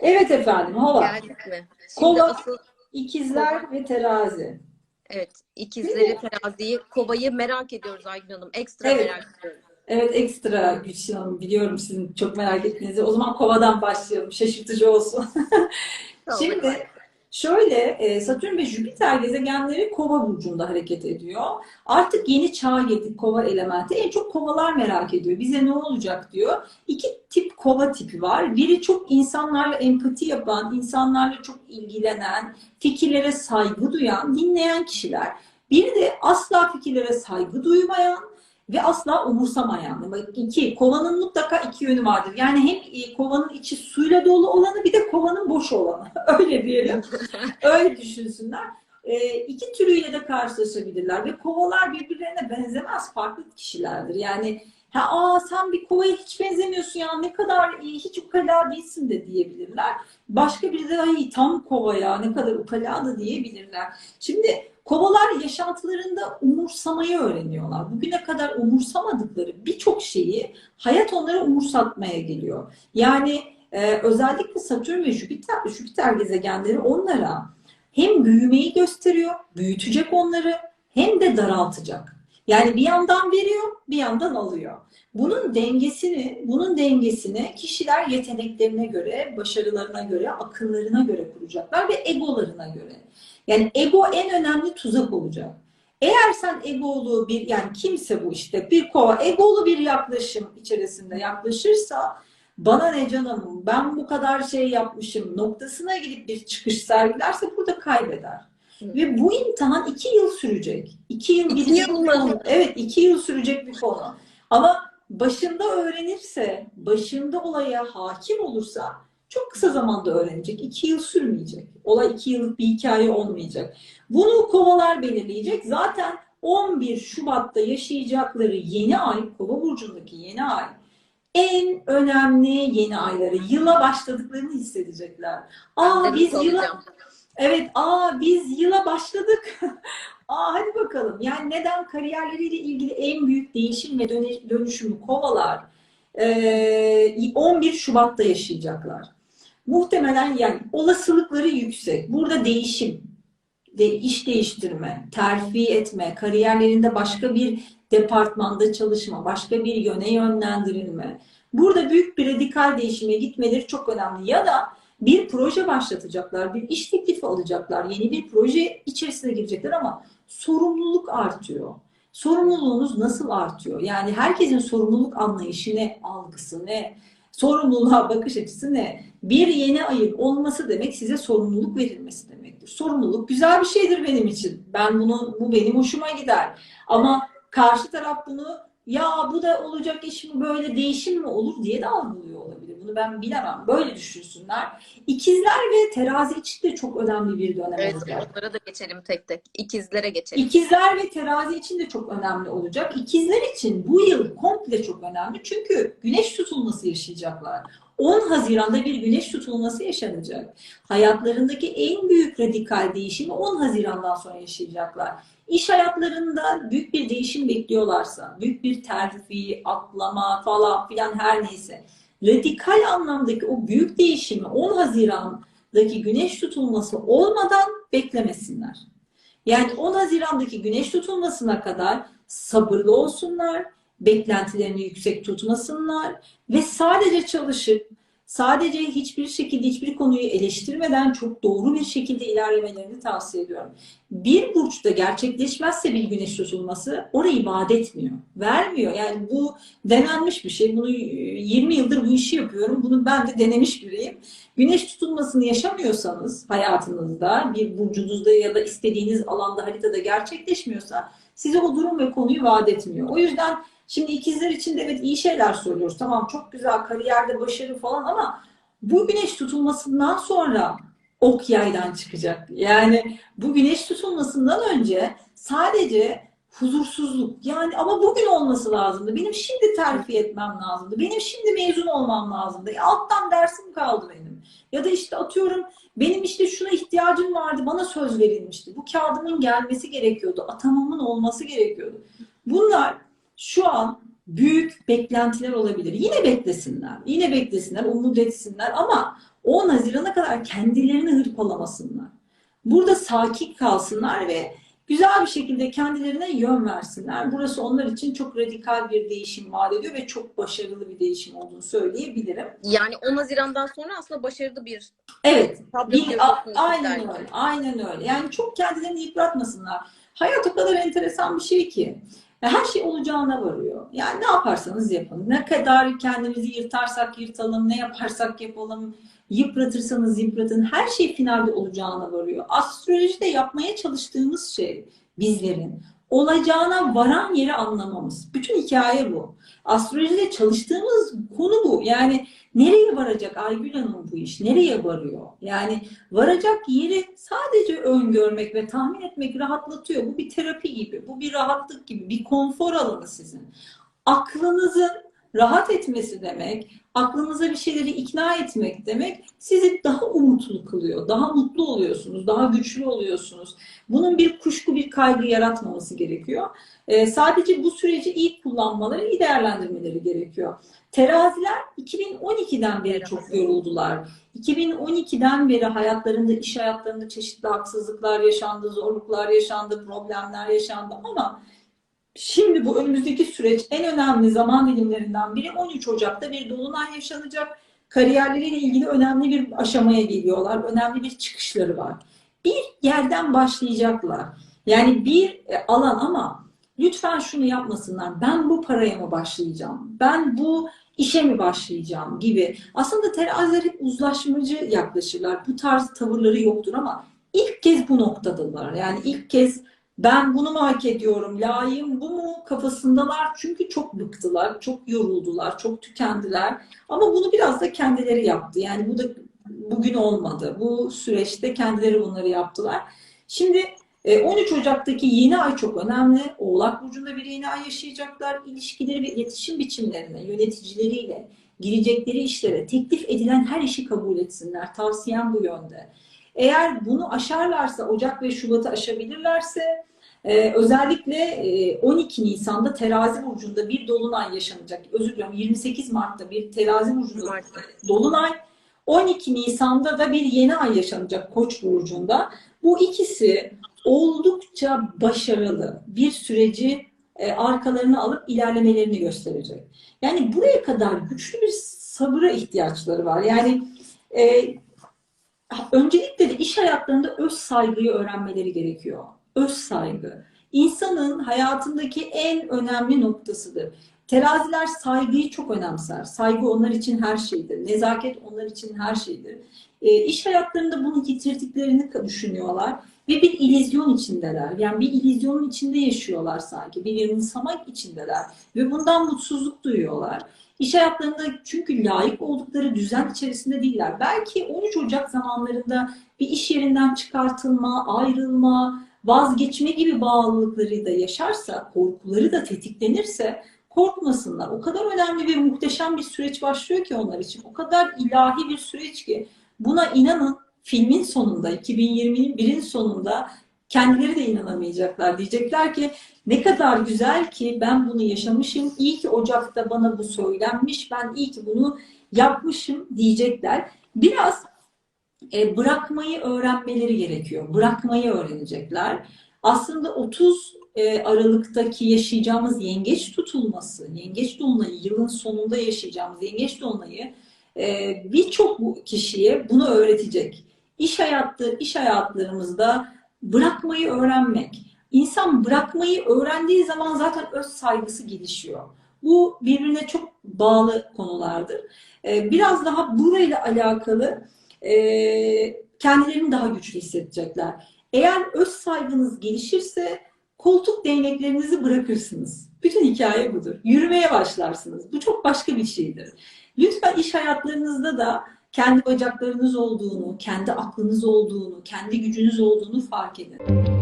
Evet efendim hava. Geldik mi? Şimdi Kova. asıl İkizler ve terazi. evet ikizleri teraziyi kovayı merak ediyoruz Aygün Hanım. Ekstra Evet. merak ediyoruz. Evet ekstra Gülşin Hanım biliyorum sizin çok merak ettiğinizi. O zaman kovadan başlayalım. Şaşırtıcı olsun. Tamam, Şimdi. Şöyle e, Satürn ve Jüpiter gezegenleri kova burcunda hareket ediyor. Artık yeni çağa girdik kova elementi. En çok kovalar merak ediyor. Bize ne olacak diyor. İki tip kova tipi var. Biri çok insanlarla empati yapan, insanlarla çok ilgilenen, fikirlere saygı duyan, dinleyen kişiler. Biri de asla fikirlere saygı duymayan ve asla umursamayan. İki, kovanın mutlaka iki yönü vardır. Yani hem e, kovanın içi suyla dolu olanı bir de kovanın boş olanı. Öyle diyelim. Öyle düşünsünler. E, iki türüyle de karşılaşabilirler ve kovalar birbirlerine benzemez farklı kişilerdir. Yani ha, aa sen bir kovaya hiç benzemiyorsun ya ne kadar iyi, hiç ukala değilsin de diyebilirler. Başka biri de ay tam kova ya ne kadar ukala da diyebilirler. Şimdi kovalar yaşantılarında umursamayı öğreniyorlar. Bugüne kadar umursamadıkları birçok şeyi hayat onlara umursatmaya geliyor. Yani e, özellikle Satürn ve Jüpiter, Jüpiter gezegenleri onlara hem büyümeyi gösteriyor, büyütecek onları hem de daraltacak. Yani bir yandan veriyor, bir yandan alıyor. Bunun dengesini, bunun dengesini kişiler yeteneklerine göre, başarılarına göre, akıllarına göre kuracaklar ve egolarına göre. Yani ego en önemli tuzak olacak. Eğer sen egolu bir yani kimse bu işte bir kova egolu bir yaklaşım içerisinde yaklaşırsa bana ne canım ben bu kadar şey yapmışım noktasına gidip bir çıkış sergilerse burada kaybeder. Hı. Ve bu imtihan iki yıl sürecek. İki yıl İki bilecek yıl bir konu. Evet iki yıl sürecek bir konu. Ama başında öğrenirse, başında olaya hakim olursa çok kısa zamanda öğrenecek. İki yıl sürmeyecek. Olay iki yıllık bir hikaye olmayacak. Bunu kovalar belirleyecek. Zaten 11 Şubat'ta yaşayacakları yeni ay, kova burcundaki yeni ay en önemli yeni ayları. Yıla başladıklarını hissedecekler. Aa biz yıla. Evet, aa biz yıla başladık. Aa hadi bakalım. Yani neden kariyerleriyle ilgili en büyük değişim ve dönüşümü kovalar ee, 11 Şubat'ta yaşayacaklar. Muhtemelen yani olasılıkları yüksek. Burada değişim, de iş değiştirme, terfi etme, kariyerlerinde başka bir departmanda çalışma, başka bir yöne yönlendirilme. Burada büyük bir radikal değişime gitmeleri çok önemli. Ya da bir proje başlatacaklar, bir iş teklifi alacaklar, yeni bir proje içerisine girecekler ama sorumluluk artıyor. Sorumluluğunuz nasıl artıyor? Yani herkesin sorumluluk anlayışı ne, algısı ne, sorumluluğa bakış açısı ne? Bir yeni ayın olması demek size sorumluluk verilmesi demektir. Sorumluluk güzel bir şeydir benim için. Ben bunu, bu benim hoşuma gider. Ama karşı taraf bunu ya bu da olacak iş mi böyle değişim mi olur diye de algılıyor olabilir. Bunu ben bilemem. Böyle düşünsünler. İkizler ve terazi için de çok önemli bir dönem Evet olacak. onlara da geçelim tek tek. İkizlere geçelim. İkizler ve terazi için de çok önemli olacak. İkizler için bu yıl komple çok önemli. Çünkü güneş tutulması yaşayacaklar. 10 Haziran'da bir güneş tutulması yaşanacak. Hayatlarındaki en büyük radikal değişimi 10 Haziran'dan sonra yaşayacaklar. İş hayatlarında büyük bir değişim bekliyorlarsa, büyük bir terfi, atlama falan filan her neyse, radikal anlamdaki o büyük değişimi 10 Haziran'daki güneş tutulması olmadan beklemesinler. Yani 10 Haziran'daki güneş tutulmasına kadar sabırlı olsunlar, beklentilerini yüksek tutmasınlar ve sadece çalışıp sadece hiçbir şekilde hiçbir konuyu eleştirmeden çok doğru bir şekilde ilerlemelerini tavsiye ediyorum. Bir burçta gerçekleşmezse bir güneş tutulması orayı vaat etmiyor. Vermiyor. Yani bu denenmiş bir şey. Bunu 20 yıldır bu işi yapıyorum. Bunu ben de denemiş biriyim. Güneş tutulmasını yaşamıyorsanız hayatınızda bir burcunuzda ya da istediğiniz alanda haritada gerçekleşmiyorsa size o durum ve konuyu vaat etmiyor. O yüzden şimdi ikizler için de evet iyi şeyler söylüyoruz. Tamam çok güzel kariyerde başarı falan ama bu güneş tutulmasından sonra ok yaydan çıkacak. Yani bu güneş tutulmasından önce sadece huzursuzluk yani ama bugün olması lazımdı. Benim şimdi terfi etmem lazımdı. Benim şimdi mezun olmam lazımdı. Ya alttan dersim kaldı benim. Ya da işte atıyorum benim işte şuna ihtiyacım vardı. Bana söz verilmişti. Bu kağıdımın gelmesi gerekiyordu. Atamamın olması gerekiyordu. Bunlar şu an büyük beklentiler olabilir. Yine beklesinler. Yine beklesinler, umut etsinler ama 10 Haziran'a kadar kendilerini hırpalamasınlar. Burada sakin kalsınlar ve güzel bir şekilde kendilerine yön versinler. Burası onlar için çok radikal bir değişim vaat ediyor ve çok başarılı bir değişim olduğunu söyleyebilirim. Yani 10 Haziran'dan sonra aslında başarılı bir Evet, bir, a- aynen öyle, aynen öyle. Yani çok kendilerini yıpratmasınlar. Hayat o kadar enteresan bir şey ki. Her şey olacağına varıyor. Yani ne yaparsanız yapın. Ne kadar kendimizi yırtarsak yırtalım, ne yaparsak yapalım, yıpratırsanız yıpratın. Her şey finalde olacağına varıyor. Astrolojide yapmaya çalıştığımız şey bizlerin olacağına varan yeri anlamamız. Bütün hikaye bu. Astrolojide çalıştığımız konu bu. Yani nereye varacak Aygül Hanım bu iş? Nereye varıyor? Yani varacak yeri sadece öngörmek ve tahmin etmek rahatlatıyor. Bu bir terapi gibi, bu bir rahatlık gibi, bir konfor alanı sizin. Aklınızın rahat etmesi demek, aklınıza bir şeyleri ikna etmek demek sizi daha umutlu kılıyor, daha mutlu oluyorsunuz, daha güçlü oluyorsunuz. Bunun bir kuşku, bir kaygı yaratmaması gerekiyor. Ee, sadece bu süreci iyi kullanmaları, iyi değerlendirmeleri gerekiyor. Teraziler 2012'den beri çok yoruldular. 2012'den beri hayatlarında, iş hayatlarında çeşitli haksızlıklar yaşandı, zorluklar yaşandı, problemler yaşandı ama şimdi bu önümüzdeki süreç en önemli zaman dilimlerinden biri 13 Ocak'ta bir dolunay yaşanacak. Kariyerleriyle ilgili önemli bir aşamaya geliyorlar. Önemli bir çıkışları var. Bir yerden başlayacaklar. Yani bir e, alan ama lütfen şunu yapmasınlar. Ben bu paraya mı başlayacağım? Ben bu işe mi başlayacağım gibi. Aslında teraziler hep uzlaşmacı yaklaşırlar. Bu tarz tavırları yoktur ama ilk kez bu noktadalar. Yani ilk kez ben bunu mu hak ediyorum, layığım bu mu kafasındalar. Çünkü çok bıktılar, çok yoruldular, çok tükendiler. Ama bunu biraz da kendileri yaptı. Yani bu da bugün olmadı. Bu süreçte kendileri bunları yaptılar. Şimdi e, 13 Ocak'taki yeni ay çok önemli. Oğlak Burcu'nda bir yeni ay yaşayacaklar. İlişkileri ve iletişim biçimlerine, yöneticileriyle, girecekleri işlere, teklif edilen her işi kabul etsinler. Tavsiyem bu yönde. Eğer bunu aşarlarsa, Ocak ve Şubat'ı aşabilirlerse, e, özellikle e, 12 Nisan'da Terazi Burcu'nda bir dolunay yaşanacak. Özür diliyorum 28 Mart'ta bir Terazi Burcu'nda Mart'ta. dolunay. 12 Nisan'da da bir yeni ay yaşanacak Koç burcunda. Bu ikisi oldukça başarılı bir süreci e, arkalarına alıp ilerlemelerini gösterecek. Yani buraya kadar güçlü bir sabıra ihtiyaçları var. Yani e, öncelikle de iş hayatlarında öz saygıyı öğrenmeleri gerekiyor. Öz saygı. İnsanın hayatındaki en önemli noktasıdır. Teraziler saygıyı çok önemser. Saygı onlar için her şeydir. Nezaket onlar için her şeydir. E, iş hayatlarında bunu yitirdiklerini düşünüyorlar ve bir illüzyon içindeler. Yani bir illüzyonun içinde yaşıyorlar sanki. Bir yanılsamak içindeler ve bundan mutsuzluk duyuyorlar. İş hayatlarında çünkü layık oldukları düzen içerisinde değiller. Belki 13 Ocak zamanlarında bir iş yerinden çıkartılma, ayrılma, vazgeçme gibi bağlılıkları da yaşarsa, korkuları da tetiklenirse korkmasınlar. O kadar önemli ve muhteşem bir süreç başlıyor ki onlar için. O kadar ilahi bir süreç ki buna inanın filmin sonunda 2020'nin birin sonunda kendileri de inanamayacaklar. Diyecekler ki ne kadar güzel ki ben bunu yaşamışım. İyi ki Ocak'ta bana bu söylenmiş. Ben iyi ki bunu yapmışım diyecekler. Biraz e, bırakmayı öğrenmeleri gerekiyor. Bırakmayı öğrenecekler. Aslında 30 e, Aralık'taki yaşayacağımız yengeç tutulması, yengeç dolunayı, yılın sonunda yaşayacağımız yengeç dolunayı e, birçok kişiye bunu öğretecek. İş hayatı, iş hayatlarımızda bırakmayı öğrenmek. İnsan bırakmayı öğrendiği zaman zaten öz saygısı gelişiyor. Bu birbirine çok bağlı konulardır. E, biraz daha burayla alakalı e, kendilerini daha güçlü hissedecekler. Eğer öz saygınız gelişirse koltuk değneklerinizi bırakırsınız. Bütün hikaye budur. Yürümeye başlarsınız. Bu çok başka bir şeydir. Lütfen iş hayatlarınızda da kendi bacaklarınız olduğunu, kendi aklınız olduğunu, kendi gücünüz olduğunu fark edin.